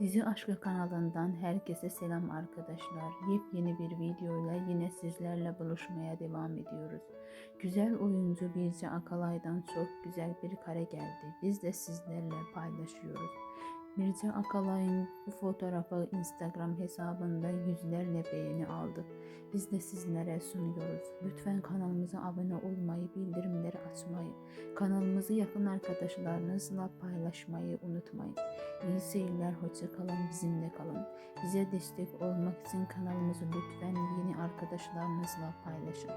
Dizi Aşkı kanalından herkese selam arkadaşlar. Yepyeni bir videoyla yine sizlerle buluşmaya devam ediyoruz. Güzel oyuncu Birce Akalay'dan çok güzel bir kare geldi. Biz de sizlerle paylaşıyoruz. Birce Akalay'ın bu fotoğrafı Instagram hesabında yüzlerle beğeni aldı. Biz de sizlere sunuyoruz. Lütfen kanalımıza abone olmayı, bildirimleri açmayı, kanalımızı yakın arkadaşlarınızla paylaşmayı unutmayın. İyi seyirler, hoşça kalın, bizimle kalın. Bize destek olmak için kanalımızı lütfen yeni arkadaşlarınızla paylaşın.